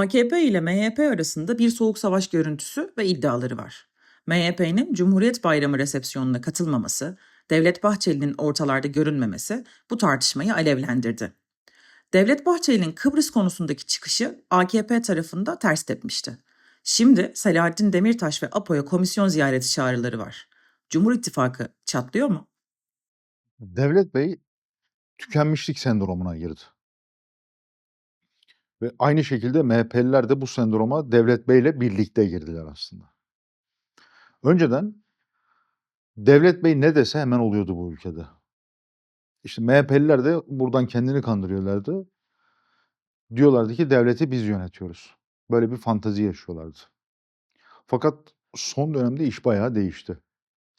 AKP ile MHP arasında bir soğuk savaş görüntüsü ve iddiaları var. MHP'nin Cumhuriyet Bayramı resepsiyonuna katılmaması, Devlet Bahçeli'nin ortalarda görünmemesi bu tartışmayı alevlendirdi. Devlet Bahçeli'nin Kıbrıs konusundaki çıkışı AKP tarafında ters tepmişti. Şimdi Selahattin Demirtaş ve APO'ya komisyon ziyareti çağrıları var. Cumhur İttifakı çatlıyor mu? Devlet Bey tükenmişlik sendromuna girdi. Ve aynı şekilde MHP'liler de bu sendroma Devlet Bey ile birlikte girdiler aslında. Önceden Devlet Bey ne dese hemen oluyordu bu ülkede. İşte MHP'liler de buradan kendini kandırıyorlardı. Diyorlardı ki devleti biz yönetiyoruz. Böyle bir fantazi yaşıyorlardı. Fakat son dönemde iş bayağı değişti.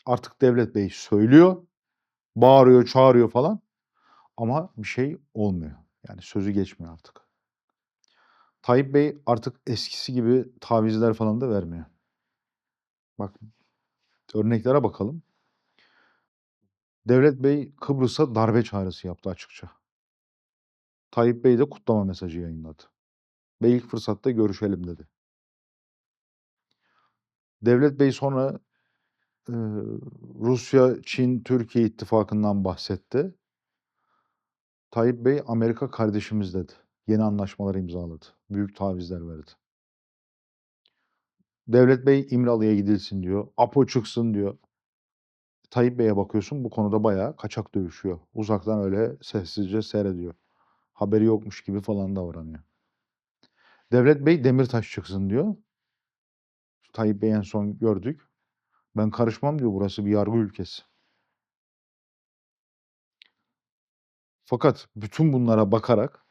Artık Devlet Bey söylüyor, bağırıyor, çağırıyor falan ama bir şey olmuyor. Yani sözü geçmiyor artık. Tayyip Bey artık eskisi gibi tavizler falan da vermiyor. Bak örneklere bakalım. Devlet Bey Kıbrıs'a darbe çağrısı yaptı açıkça. Tayyip Bey de kutlama mesajı yayınladı. Ve ilk fırsatta görüşelim dedi. Devlet Bey sonra e, Rusya, Çin, Türkiye ittifakından bahsetti. Tayyip Bey Amerika kardeşimiz dedi. Yeni anlaşmalar imzaladı. Büyük tavizler verdi. Devlet Bey İmralı'ya gidilsin diyor. APO çıksın diyor. Tayyip Bey'e bakıyorsun bu konuda bayağı kaçak dövüşüyor. Uzaktan öyle sessizce seyrediyor. Haberi yokmuş gibi falan davranıyor. Devlet Bey Demirtaş çıksın diyor. Tayyip Bey en son gördük. Ben karışmam diyor burası bir yargı ülkesi. Fakat bütün bunlara bakarak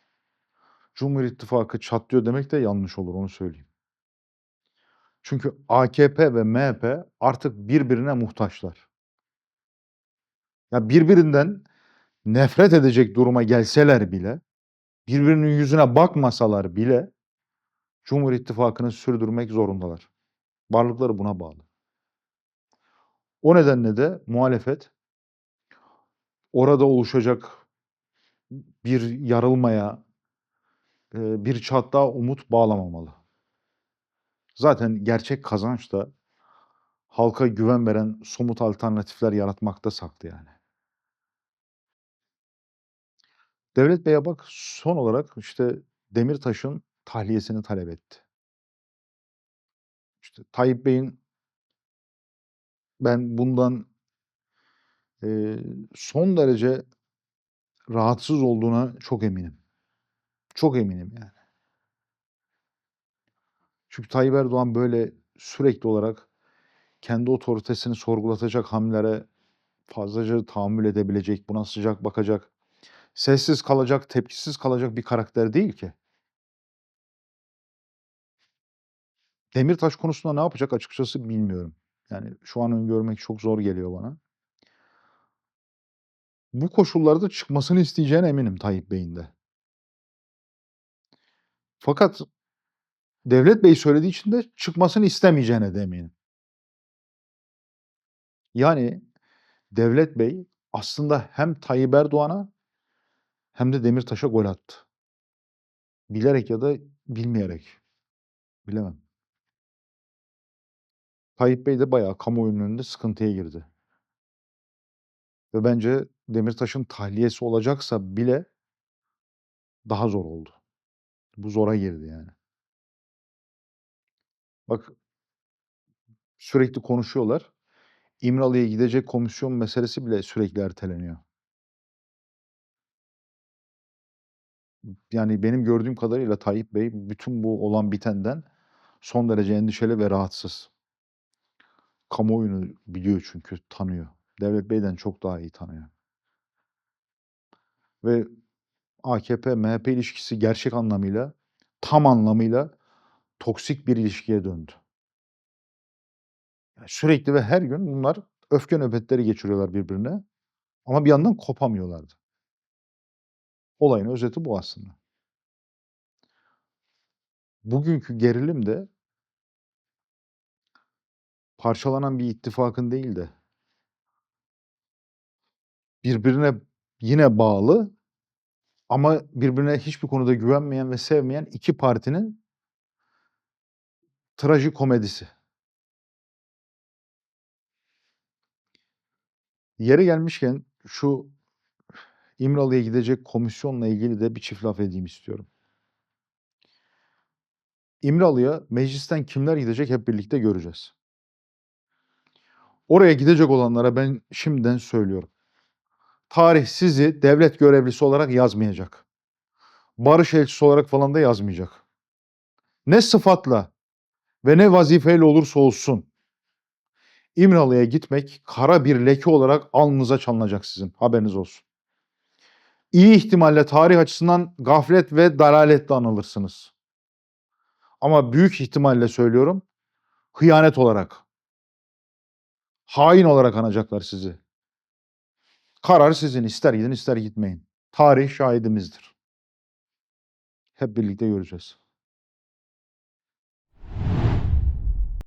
Cumhur İttifakı çatlıyor demek de yanlış olur onu söyleyeyim. Çünkü AKP ve MHP artık birbirine muhtaçlar. Ya birbirinden nefret edecek duruma gelseler bile, birbirinin yüzüne bakmasalar bile Cumhur İttifakı'nı sürdürmek zorundalar. Varlıkları buna bağlı. O nedenle de muhalefet orada oluşacak bir yarılmaya, bir çatlağa umut bağlamamalı. Zaten gerçek kazanç da halka güven veren somut alternatifler yaratmakta saklı yani. Devlet Bey'e bak son olarak işte Demirtaş'ın tahliyesini talep etti. İşte Tayyip Bey'in ben bundan e, son derece rahatsız olduğuna çok eminim. Çok eminim yani. Çünkü Tayyip Erdoğan böyle sürekli olarak kendi otoritesini sorgulatacak hamlelere fazlaca tahammül edebilecek, buna sıcak bakacak, sessiz kalacak, tepkisiz kalacak bir karakter değil ki. Demirtaş konusunda ne yapacak açıkçası bilmiyorum. Yani şu an öngörmek çok zor geliyor bana. Bu koşullarda çıkmasını isteyeceğine eminim Tayyip Bey'in de. Fakat Devlet Bey söylediği için de çıkmasını istemeyeceğine de. Yani Devlet Bey aslında hem Tayyip Erdoğan'a hem de Demirtaş'a gol attı. Bilerek ya da bilmeyerek. Bilemem. Tayyip Bey de bayağı kamuoyunun önünde sıkıntıya girdi. Ve bence Demirtaş'ın tahliyesi olacaksa bile daha zor oldu. Bu zora girdi yani. Bak sürekli konuşuyorlar. İmralı'ya gidecek komisyon meselesi bile sürekli erteleniyor. Yani benim gördüğüm kadarıyla Tayyip Bey bütün bu olan bitenden son derece endişeli ve rahatsız. Kamuoyunu biliyor çünkü tanıyor. Devlet Bey'den çok daha iyi tanıyor. Ve AKP-MHP ilişkisi gerçek anlamıyla, tam anlamıyla toksik bir ilişkiye döndü. Sürekli ve her gün bunlar öfke nöbetleri geçiriyorlar birbirine ama bir yandan kopamıyorlardı. Olayın özeti bu aslında. Bugünkü gerilim de parçalanan bir ittifakın değil de birbirine yine bağlı ama birbirine hiçbir konuda güvenmeyen ve sevmeyen iki partinin trajikomedisi. Yeri gelmişken şu İmralı'ya gidecek komisyonla ilgili de bir çift laf edeyim istiyorum. İmralı'ya meclisten kimler gidecek hep birlikte göreceğiz. Oraya gidecek olanlara ben şimdiden söylüyorum. Tarih sizi devlet görevlisi olarak yazmayacak. Barış elçisi olarak falan da yazmayacak. Ne sıfatla ve ne vazifeyle olursa olsun İmralı'ya gitmek kara bir leke olarak alnınıza çalınacak sizin. Haberiniz olsun. İyi ihtimalle tarih açısından gaflet ve dalaletle anılırsınız. Ama büyük ihtimalle söylüyorum hıyanet olarak, hain olarak anacaklar sizi. Karar sizin. ister gidin ister gitmeyin. Tarih şahidimizdir. Hep birlikte göreceğiz.